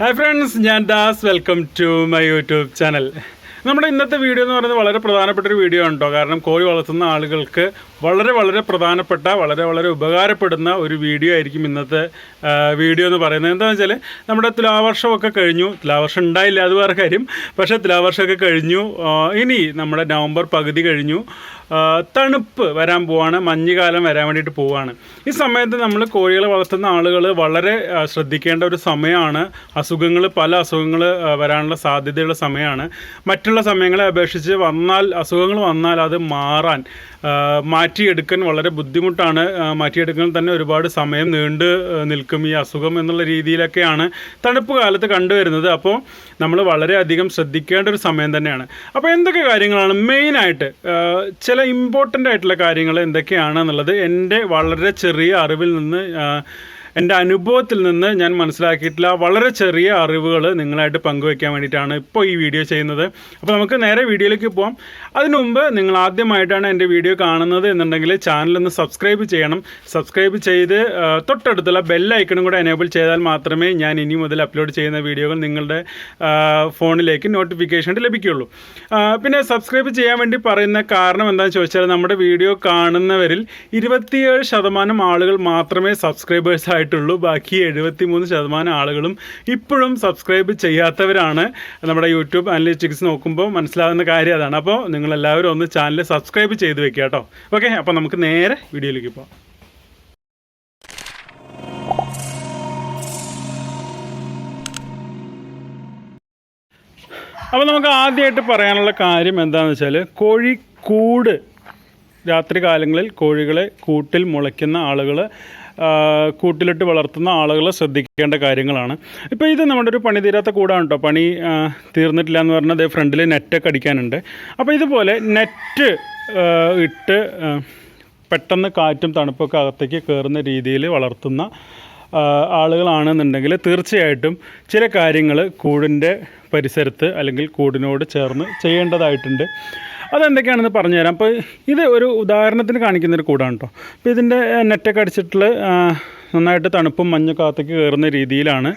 Hi friends ഞാൻ Das. Welcome to my YouTube channel നമ്മുടെ ഇന്നത്തെ വീഡിയോ എന്ന് പറയുന്നത് വളരെ പ്രധാനപ്പെട്ട ഒരു വീഡിയോ ആണ് കാരണം കോഴി വളർത്തുന്ന ആളുകൾക്ക് വളരെ വളരെ പ്രധാനപ്പെട്ട വളരെ വളരെ ഉപകാരപ്പെടുന്ന ഒരു വീഡിയോ ആയിരിക്കും ഇന്നത്തെ വീഡിയോ എന്ന് പറയുന്നത്. എന്താണെന്ന് വെച്ചാൽ നമ്മുടെ തുലാവർഷമൊക്കെ കഴിഞ്ഞു. തുലാവർഷം ഉണ്ടായില്ല അത് വേറെ കാര്യം. പക്ഷേ തുലാവർഷമൊക്കെ കഴിഞ്ഞു. ഇനി നമ്മുടെ നവംബർ പകുതി കഴിഞ്ഞു. തണുപ്പ് വരാൻ പോവാണ് മഞ്ഞുകാലം വരാൻ വേണ്ടിയിട്ട് പോവാണ്. ഈ സമയത്ത് നമ്മൾ കോഴികളെ വളർത്തുന്ന ആളുകൾ വളരെ ശ്രദ്ധിക്കേണ്ട ഒരു സമയമാണ്. അസുഖങ്ങൾ പല അസുഖങ്ങൾ വരാനുള്ള സാധ്യതയുള്ള സമയമാണ്. മറ്റുള്ള സമയങ്ങളെ അപേക്ഷിച്ച് വന്നാൽ അസുഖങ്ങൾ വന്നാൽ അത് മാറാൻ മാറ്റിയെടുക്കാൻ വളരെ ബുദ്ധിമുട്ടാണ്. മാറ്റിയെടുക്കാൻ തന്നെ ഒരുപാട് സമയം നീണ്ട് നിൽക്കും ഈ അസുഖം എന്നുള്ള രീതിയിലൊക്കെയാണ് തണുപ്പ് കാലത്ത് കണ്ടുവരുന്നത്. അപ്പോൾ നമ്മൾ വളരെയധികം ശ്രദ്ധിക്കേണ്ട ഒരു സമയം തന്നെയാണ്. അപ്പോൾ എന്തൊക്കെ കാര്യങ്ങളാണ് മെയിനായിട്ട് ചില ഇമ്പോർട്ടന്റ് ആയിട്ടുള്ള കാര്യങ്ങൾ എന്തൊക്കെയാണെന്നുള്ളത് എന്റെ വളരെ ചെറിയ അറിവിൽ നിന്ന് എന്റെ അനുഭവത്തിൽ നിന്ന് ഞാൻ മനസ്സിലാക്കിയിട്ടുള്ള വളരെ ചെറിയ അറിവുകൾ നിങ്ങളായിട്ട് പങ്കുവയ്ക്കാൻ വേണ്ടിയിട്ടാണ് ഇപ്പോൾ ഈ വീഡിയോ ചെയ്യുന്നത്. അപ്പോൾ നമുക്ക് നേരെ വീഡിയോയിലേക്ക് പോകാം അതിനു മുമ്പ് നിങ്ങൾ ആദ്യമായിട്ടാണ് എന്റെ വീഡിയോ കാണുന്നത് എന്നുണ്ടെങ്കിൽ ചാനലൊന്ന് സബ്സ്ക്രൈബ് ചെയ്യണം. സബ്സ്ക്രൈബ് ചെയ്ത് തൊട്ടടുത്തുള്ള ബെല്ലൈക്കണും കൂടെ എനേബിൾ ചെയ്താൽ മാത്രമേ ഞാൻ ഇനി മുതൽ അപ്ലോഡ് ചെയ്യുന്ന വീഡിയോകൾ നിങ്ങളുടെ ഫോണിലേക്ക് നോട്ടിഫിക്കേഷൻ ലഭിക്കുകയുള്ളൂ. പിന്നെ സബ്സ്ക്രൈബ് ചെയ്യാൻ വേണ്ടി പറയുന്ന കാരണം എന്താണെന്ന് ചോദിച്ചാൽ നമ്മുടെ വീഡിയോ കാണുന്നവരിൽ ഇരുപത്തിയേഴ് ശതമാനം ആളുകൾ മാത്രമേ സബ്സ്ക്രൈബേഴ്സ് ആയിട്ടുള്ളൂ ബാക്കി എഴുപത്തി മൂന്ന് ശതമാനം ആളുകളും ഇപ്പോഴും സബ്സ്ക്രൈബ് ചെയ്യാത്തവരാണ് നമ്മുടെ യൂട്യൂബ് അനലിറ്റിക്സ് നോക്കുമ്പോൾ മനസ്സിലാകുന്ന കാര്യം അതാണ്. അപ്പോൾ നിങ്ങളെല്ലാവരും ഒന്ന് ചാനൽ സബ്സ്ക്രൈബ് ചെയ്ത് വെക്കുക കേട്ടോ. ഓക്കെ അപ്പോൾ നമുക്ക് നേരെ വീഡിയോയിലേക്ക് പോകാം അപ്പോൾ നമുക്ക് ആദ്യമായിട്ട് പറയാനുള്ള കാര്യം എന്താണെന്ന് വെച്ചാൽ കോഴിക്കൂട് രാത്രി കാലങ്ങളിൽ കോഴികളെ കൂട്ടിൽ മുളയ്ക്കുന്ന ആളുകൾ കൂട്ടിലിട്ട് വളർത്തുന്ന ആളുകൾ ശ്രദ്ധിക്കേണ്ട കാര്യങ്ങളാണ്. ഇപ്പോൾ ഇത് നമ്മുടെ ഒരു പണി തീരാത്ത കൂടാണ് കേട്ടോ പണി തീർന്നിട്ടില്ല എന്ന് പറഞ്ഞാൽ അതേ ഫ്രണ്ടിൽ നെറ്റൊക്കെ അടിക്കാനുണ്ട്. അപ്പോൾ ഇതുപോലെ നെറ്റ് ഇട്ട് പെട്ടെന്ന് കാറ്റും തണുപ്പൊക്കെ അകത്തേക്ക് കയറുന്ന രീതിയിൽ വളർത്തുന്ന ആളുകളാണെന്നുണ്ടെങ്കിൽ തീർച്ചയായിട്ടും ചില കാര്യങ്ങൾ കൂടിന്റെ പരിസരത്ത് അല്ലെങ്കിൽ കൂടിനോട് ചേർന്ന് ചെയ്യേണ്ടതായിട്ടുണ്ട്. അതെന്തൊക്കെയാണെന്ന് പറഞ്ഞുതരാം. അപ്പോൾ ഇത് ഒരു ഉദാഹരണത്തിന് കാണിക്കുന്നൊരു കൂടാണ് കേട്ടോ അപ്പോൾ ഇതിന്റെ നെറ്റൊക്കെ അടിച്ചിട്ടുള്ള നന്നായിട്ട് തണുപ്പും മഞ്ഞൊക്കെ അകത്തേക്ക് കയറുന്ന രീതിയിലാണ്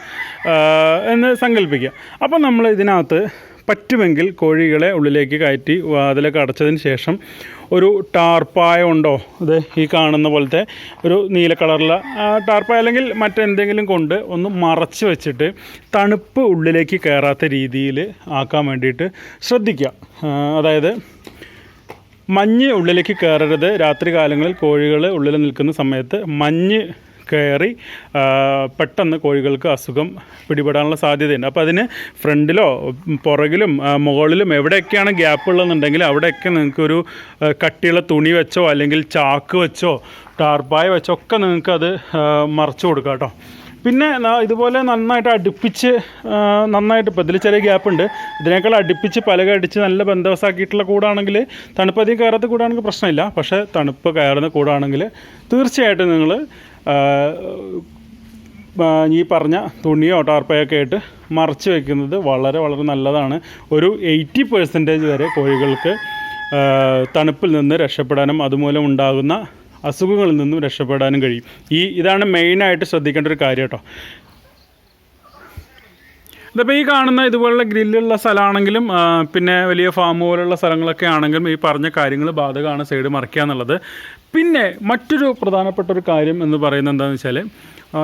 എന്ന് സങ്കല്പിക്കുക. അപ്പോൾ നമ്മൾ ഇതിനകത്ത് പറ്റുമെങ്കിൽ കോഴികളെ ഉള്ളിലേക്ക് കയറ്റി വാതിലൊക്കെ അടച്ചതിന് ശേഷം ഒരു ടാർപ്പായ ഉണ്ടോ? ഇത് ഈ കാണുന്ന പോലത്തെ ഒരു നീല കളറുള്ള ടാർപ്പായ അല്ലെങ്കിൽ മറ്റെന്തെങ്കിലും കൊണ്ട് ഒന്ന് മറച്ച് വെച്ചിട്ട് തണുപ്പ് ഉള്ളിലേക്ക് കയറാത്ത രീതിയിൽ ആക്കാൻ വേണ്ടിയിട്ട് ശ്രദ്ധിക്കുക. അതായത് മഞ്ഞ് ഉള്ളിലേക്ക് കയറരുത്. രാത്രി കാലങ്ങളിൽ കോഴികൾ ഉള്ളിൽ നിൽക്കുന്ന സമയത്ത് മഞ്ഞ് കയറി പെട്ടെന്ന് കോഴികൾക്ക് അസുഖം പിടിപെടാനുള്ള സാധ്യതയുണ്ട്. അപ്പോൾ അതിന് ഫ്രണ്ടിലോ പുറകിലും മുകളിലും എവിടെയൊക്കെയാണ് ഗ്യാപ്പ് ഉള്ളതെന്നുണ്ടെങ്കിൽ അവിടെയൊക്കെ നിങ്ങൾക്കൊരു കട്ടിയുള്ള തുണി വെച്ചോ അല്ലെങ്കിൽ ചാക്ക് വെച്ചോ ടാർപ്പായ വെച്ചോ ഒക്കെ നിങ്ങൾക്കത് മറച്ചു കൊടുക്കാം കേട്ടോ. പിന്നെ ഇതുപോലെ നന്നായിട്ട് അടുപ്പിച്ച് നന്നായിട്ട് ഇപ്പോൾ ഇതിൽ ചെറിയ ഗ്യാപ്പ് ഉണ്ട്. ഇതിനേക്കാൾ അടുപ്പിച്ച് പലക അടിച്ച് നല്ല ബന്ധവസാക്കിയിട്ടുള്ള കൂടാണെങ്കിൽ തണുപ്പ് അധികം കയറാത്ത കൂടാണെങ്കിൽ പ്രശ്നമില്ല. പക്ഷേ തണുപ്പ് കയറുന്ന കൂടാണെങ്കിൽ തീർച്ചയായിട്ടും നിങ്ങൾ ഈ പറഞ്ഞ തുണിയോ ടാർപ്പയൊക്കെ ആയിട്ട് മറച്ച് വെക്കുന്നത് വളരെ വളരെ നല്ലതാണ്. ഒരു എയ്റ്റി പെർസെന്റേജ് വരെ കോഴികൾക്ക് തണുപ്പിൽ നിന്ന് രക്ഷപ്പെടാനും അതുമൂലം ഉണ്ടാകുന്ന അസുഖങ്ങളിൽ നിന്നും രക്ഷപ്പെടാനും കഴിയും. ഈ ഇതാണ് മെയിനായിട്ട് ശ്രദ്ധിക്കേണ്ട ഒരു കാര്യം കേട്ടോ. ഇതിപ്പോൾ ഈ കാണുന്ന ഇതുപോലുള്ള ഗ്രില്ലുള്ള സ്ഥലമാണെങ്കിലും പിന്നെ വലിയ ഫാം പോലുള്ള സ്ഥലങ്ങളൊക്കെ ആണെങ്കിലും ഈ പറഞ്ഞ കാര്യങ്ങൾ ബാധകമാണ് സൈഡ് മറിക്കുക എന്നുള്ളത്. പിന്നെ മറ്റൊരു പ്രധാനപ്പെട്ട ഒരു കാര്യം എന്ന് പറയുന്നത് എന്താണെന്ന് വെച്ചാൽ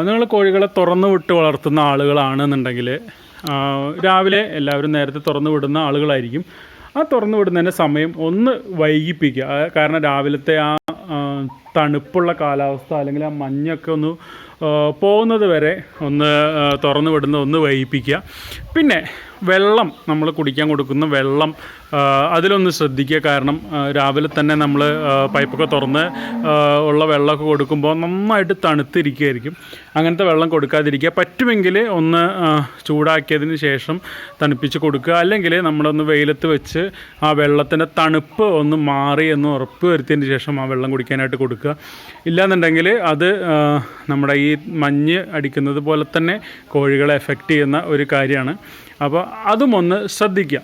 നിങ്ങൾ കോഴികളെ തുറന്നു വിട്ട് വളർത്തുന്ന ആളുകളാണെന്നുണ്ടെങ്കിൽ രാവിലെ എല്ലാവരും നേരത്തെ തുറന്നു വിടുന്ന ആളുകളായിരിക്കും. ആ തുറന്നു വിടുന്നതിന്റെ സമയം ഒന്ന് വൈകിപ്പിക്കുക. കാരണം രാവിലത്തെ ആ, തണുപ്പുള്ള കാലാവസ്ഥ അല്ലെങ്കിൽ ആ മഞ്ഞൊക്കെ ഒന്ന് പോകുന്നത് വരെ ഒന്ന് തുറന്നു വിടുന്ന ഒന്ന് വൈകിപ്പിക്കുക. പിന്നെ വെള്ളം നമ്മൾ കുടിക്കാൻ കൊടുക്കുന്ന വെള്ളം അതിലൊന്ന് ശ്രദ്ധിക്കുക. കാരണം രാവിലെ തന്നെ നമ്മൾ പൈപ്പൊക്കെ തുറന്ന് ഉള്ള വെള്ളമൊക്കെ കൊടുക്കുമ്പോൾ നന്നായിട്ട് തണുത്തിരിക്കുകയായിരിക്കും അങ്ങനത്തെ വെള്ളം കൊടുക്കാതിരിക്കുക. പറ്റുമെങ്കിൽ ഒന്ന് ചൂടാക്കിയതിന് ശേഷം തണുപ്പിച്ച് കൊടുക്കുക. അല്ലെങ്കിൽ നമ്മളൊന്ന് വെയിലത്ത് വെച്ച് ആ വെള്ളത്തിന്റെ തണുപ്പ് ഒന്ന് മാറി എന്ന് ഉറപ്പ് വരുത്തിയതിന് ശേഷം ആ വെള്ളം കുടിക്കാനായിട്ട് കൊടുക്കുക. ഇല്ലാന്നുണ്ടെങ്കിൽ അത് നമ്മുടെ ഈ മഞ്ഞ് അടിക്കുന്നത് പോലെ തന്നെ കോഴികളെ എഫക്റ്റ് ചെയ്യുന്ന ഒരു കാര്യമാണ്. അപ്പോൾ അതും ഒന്ന് ശ്രദ്ധിക്കുക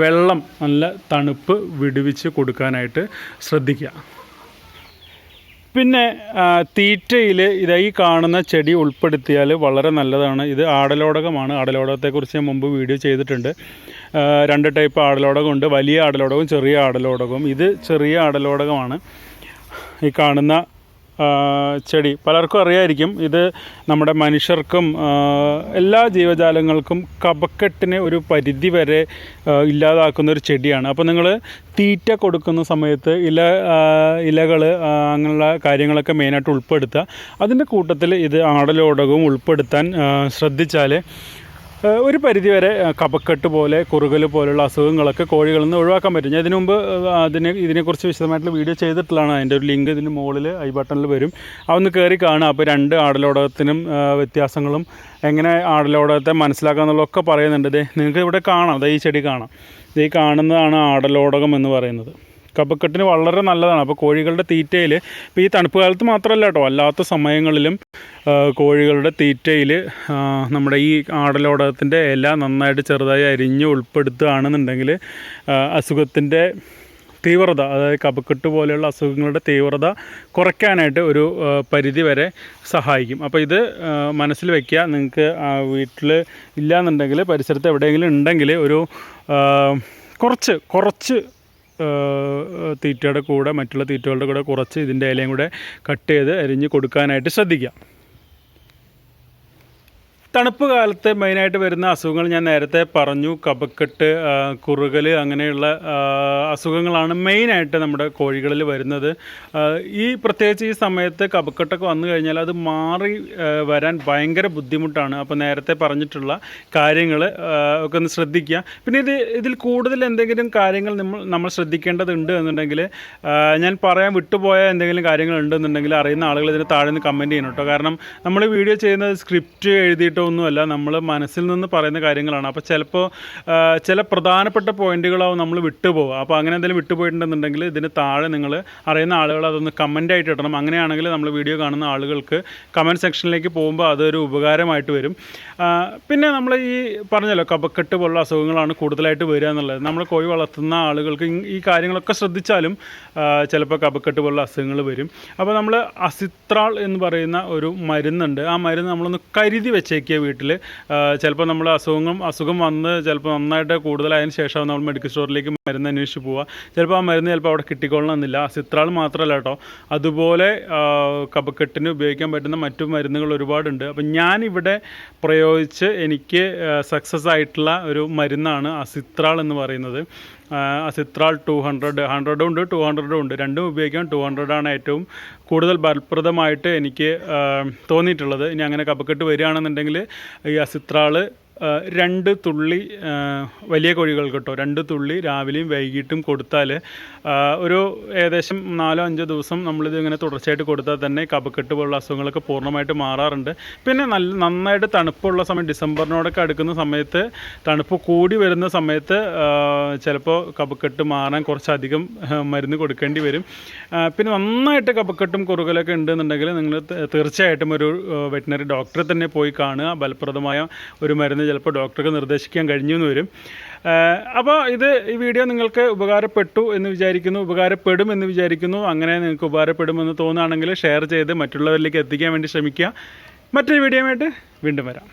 വെള്ളം നല്ല തണുപ്പ് വിടുവിച്ച് കൊടുക്കാനായിട്ട് ശ്രദ്ധിക്കുക. പിന്നെ തീറ്റയിൽ ഇതായി കാണുന്ന ചെടി ഉൾപ്പെടുത്തിയാൽ വളരെ നല്ലതാണ്. ഇത് ആടലോടകമാണ്. ആടലോടകത്തെക്കുറിച്ച് ഞാൻ മുമ്പ് വീഡിയോ ചെയ്തിട്ടുണ്ട്. രണ്ട് ടൈപ്പ് ആടലോടകമുണ്ട് വലിയ ആടലോടകവും ചെറിയ ആടലോടകവും. ഇത് ചെറിയ ആടലോടകമാണ്. ഈ കാണുന്ന ചെടി. പലർക്കും അറിയായിരിക്കും ഇത് നമ്മുടെ മനുഷ്യർക്കും എല്ലാ ജീവജാലങ്ങൾക്കും കപക്കെട്ടിനെ ഒരു പരിധി വരെ ഇല്ലാതാക്കുന്ന ഒരു ചെടിയാണ്. അപ്പോൾ നിങ്ങൾ തീറ്റ കൊടുക്കുന്ന സമയത്ത് ഇല ഇലകൾ അങ്ങനെയുള്ള കാര്യങ്ങളൊക്കെ മെയിനായിട്ട് ഉൾപ്പെടുത്തുക. അതിന്റെ കൂട്ടത്തിൽ ഇത് ആടലോടകവും ഉൾപ്പെടുത്താൻ ശ്രദ്ധിച്ചാൽ ഒരു പരിധിവരെ കപക്കെട്ട് പോലെ കുറുകൽ പോലുള്ള അസുഖങ്ങളൊക്കെ കോഴികളിൽ നിന്ന് ഒഴിവാക്കാൻ പറ്റും. ഞാൻ ഇതിനുമുമ്പ് അതിനെ ഇതിനെക്കുറിച്ച് വിശദമായിട്ടുള്ള വീഡിയോ ചെയ്തിട്ടുള്ളതാണ്. അതിന്റെ ഒരു ലിങ്ക് ഇതിന് മുകളിൽ ഐ ബട്ടണിൽ വരും. അതൊന്ന് കയറി കാണുക. അപ്പോൾ രണ്ട് ആടലോടകത്തിനും വ്യത്യാസങ്ങളും എങ്ങനെ ആടലോടകത്തെ മനസ്സിലാക്കുക എന്നുള്ളതൊക്കെ പറയുന്നുണ്ട്. ഇതേ നിങ്ങൾക്ക് ഇവിടെ കാണാം. ഈ ചെടി കാണാം. ഇത് ഈ കാണുന്നതാണ് ആടലോടകം എന്ന് പറയുന്നത്. കഫക്കെട്ടിന് വളരെ നല്ലതാണ്. അപ്പോൾ കോഴികളുടെ തീറ്റയിൽ ഇപ്പോൾ ഈ തണുപ്പ് കാലത്ത് മാത്രമല്ല കേട്ടോ അല്ലാത്ത സമയങ്ങളിലും കോഴികളുടെ തീറ്റയിൽ നമ്മുടെ ഈ ആടലോടകത്തിന്റെ ഇല നന്നായിട്ട് ചെറുതായി അരിഞ്ഞ് ഉൾപ്പെടുത്തുകയാണെന്നുണ്ടെങ്കിൽ അസുഖത്തിന്റെ തീവ്രത അതായത് കപക്കെട്ട് പോലെയുള്ള അസുഖങ്ങളുടെ തീവ്രത കുറയ്ക്കാനായിട്ട് ഒരു പരിധി വരെ സഹായിക്കും. അപ്പോൾ ഇത് മനസ്സിൽ വയ്ക്കുക നിങ്ങൾക്ക് വീട്ടിൽ ഇല്ലയെന്നുണ്ടെങ്കിൽ പരിസരത്ത് എവിടെയെങ്കിലും ഉണ്ടെങ്കിൽ ഒരു കുറച്ച് കുറച്ച് തീറ്റയുടെ കൂടെ മറ്റുള്ള തീറ്റകളുടെ കൂടെ കുറച്ച് ഇതിന്റെ ഇലയും കൂടെ കട്ട് ചെയ്ത് അരിഞ്ഞ് കൊടുക്കാനായിട്ട് ശ്രദ്ധിക്കുക. തണുപ്പ് കാലത്ത് മെയിനായിട്ട് വരുന്ന അസുഖങ്ങൾ ഞാൻ നേരത്തെ പറഞ്ഞു. കപക്കെട്ട് കുറുകൽ അങ്ങനെയുള്ള അസുഖങ്ങളാണ് മെയിനായിട്ട് നമ്മുടെ കോഴികളിൽ വരുന്നത്. ഈ പ്രത്യേകിച്ച് ഈ സമയത്ത് കപക്കെട്ടൊക്കെ വന്നു കഴിഞ്ഞാൽ അത് മാറി വരാൻ ഭയങ്കര ബുദ്ധിമുട്ടാണ്. അപ്പോൾ നേരത്തെ പറഞ്ഞിട്ടുള്ള കാര്യങ്ങൾ ഒക്കെ ഒന്ന് ശ്രദ്ധിക്കുക. പിന്നെ ഇത് ഇതിൽ കൂടുതൽ എന്തെങ്കിലും കാര്യങ്ങൾ നമ്മൾ നമ്മൾ ശ്രദ്ധിക്കേണ്ടതുണ്ട് എന്നുണ്ടെങ്കിൽ ഞാൻ പറയാൻ വിട്ടുപോയ എന്തെങ്കിലും കാര്യങ്ങൾ ഉണ്ടെന്നുണ്ടെങ്കിൽ അറിയുന്ന ആളുകൾ ഇതിന് താഴെ നിന്ന് കമന്റ് ചെയ്യണം കേട്ടോ. കാരണം നമ്മൾ വീഡിയോ ചെയ്യുന്നത് സ്ക്രിപ്റ്റ് എഴുതിയിട്ടോ ഒന്നുമല്ല നമ്മൾ മനസ്സിൽ നിന്ന് പറയുന്ന കാര്യങ്ങളാണ്. അപ്പോൾ ചിലപ്പോൾ ചില പ്രധാനപ്പെട്ട പോയിന്റുകളാവും നമ്മൾ വിട്ടുപോകുക അപ്പോൾ അങ്ങനെ എന്തെങ്കിലും വിട്ടുപോയിട്ടുണ്ടെന്നുണ്ടെങ്കിൽ ഇതിന് താഴെ നിങ്ങൾ അറിയുന്ന ആളുകൾ അതൊന്ന് കമന്റ് ആയിട്ട് ഇടണം. അങ്ങനെയാണെങ്കിൽ നമ്മൾ വീഡിയോ കാണുന്ന ആളുകൾക്ക് കമന്റ് സെക്ഷനിലേക്ക് പോകുമ്പോൾ അതൊരു ഉപകാരമായിട്ട് വരും. പിന്നെ നമ്മൾ ഈ പറഞ്ഞല്ലോ കപക്കെട്ട് പോലുള്ള അസുഖങ്ങളാണ് കൂടുതലായിട്ട് വരിക എന്നുള്ളത്. നമ്മൾ കോഴി വളർത്തുന്ന ആളുകൾക്ക് ഈ- ഈ കാര്യങ്ങളൊക്കെ ശ്രദ്ധിച്ചാലും ചിലപ്പോൾ കപക്കെട്ട് പോലുള്ള അസുഖങ്ങൾ വരും. അപ്പോൾ നമ്മൾ അസിത്രാൾ എന്ന് പറയുന്ന ഒരു മരുന്നുണ്ട്. ആ മരുന്ന് നമ്മളൊന്ന് കരുതി വെച്ചേക്കുക വീട്ടിൽ ചിലപ്പോൾ നമ്മൾ അസുഖം അസുഖം വന്ന് ചിലപ്പോൾ നന്നായിട്ട് കൂടുതലായതിനു ശേഷം നമ്മൾ മെഡിക്കൽ സ്റ്റോറിലേക്ക് മരുന്ന് അന്വേഷിച്ച് പോവുക ചിലപ്പോൾ ആ മരുന്ന് ചിലപ്പോൾ അവിടെ കിട്ടിക്കൊള്ളണമെന്നില്ല സിത്രാൾ മാത്രമല്ല കേട്ടോ. അതുപോലെ കപക്കെട്ടിന് ഉപയോഗിക്കാൻ പറ്റുന്ന മറ്റു മരുന്നുകൾ ഒരുപാടുണ്ട്. അപ്പം ഇവിടെ പ്രയോഗിച്ച് എനിക്ക് സക്സസ് ആയിട്ടുള്ള ഒരു മരുന്നാണ് അസിത്രാൾ എന്ന് പറയുന്നത്. ആ, അസിത്രാൾ ടു ഹൺഡ്രഡ് ഹൺഡ്രഡും ഉണ്ട് ടു ഹൺഡ്രഡും ഉണ്ട്. രണ്ടും ഉപയോഗിക്കാം ടു ഹൺഡ്രഡാണ് ഏറ്റവും കൂടുതൽ ഫലപ്രദമായിട്ട് എനിക്ക് തോന്നിയിട്ടുള്ളത്. ഇനി അങ്ങനെ കപ്പക്കെട്ട് വരികയാണെന്നുണ്ടെങ്കിൽ ഈ അസിത്രാൾ ആ, രണ്ട് തുള്ളി വലിയ കോഴികൾ കേട്ടോ. രണ്ട് തുള്ളി രാവിലെയും വൈകിട്ടും കൊടുത്താൽ ഒരു ഏകദേശം നാലോ അഞ്ചോ ദിവസം നമ്മളിത് ഇങ്ങനെ തുടർച്ചയായിട്ട് കൊടുത്താൽ തന്നെ കപക്കെട്ട് പോലുള്ള അസുഖങ്ങളൊക്കെ പൂർണമായിട്ട് മാറാറുണ്ട്. പിന്നെ നല്ല നന്നായിട്ട് തണുപ്പുള്ള സമയം ഡിസംബറിനോടൊക്കെ അടുക്കുന്ന സമയത്ത് തണുപ്പ് കൂടി വരുന്ന സമയത്ത് ചിലപ്പോൾ കപക്കെട്ട് മാറാൻ കുറച്ചധികം മരുന്ന് കൊടുക്കേണ്ടി വരും. പിന്നെ നന്നായിട്ട് കപക്കെട്ടും കുറുകലൊക്കെ ഉണ്ടെന്നുണ്ടെങ്കിൽ നിങ്ങൾ തീർച്ചയായിട്ടും ഒരു വെറ്റിനറി ഡോക്ടറെ തന്നെ പോയി കാണുക. ഫലപ്രദമായ ഒരു മരുന്ന് ചിലപ്പോൾ ഡോക്ടർക്ക് നിർദ്ദേശിക്കാൻ കഴിഞ്ഞു എന്ന് വരും അപ്പോൾ ഇത് ഈ വീഡിയോ നിങ്ങൾക്ക് ഉപകാരപ്പെട്ടു എന്ന് വിചാരിക്കുന്നു ഉപകാരപ്പെടും എന്ന് വിചാരിക്കുന്നു. അങ്ങനെ നിങ്ങൾക്ക് ഉപകാരപ്പെടുമെന്ന് തോന്നുകയാണെങ്കിൽ ഷെയർ ചെയ്ത് മറ്റുള്ളവരിലേക്ക് എത്തിക്കാൻ വേണ്ടി ശ്രമിക്കുക. മറ്റൊരു വീഡിയോയുമായിട്ട് വീണ്ടും വരാം.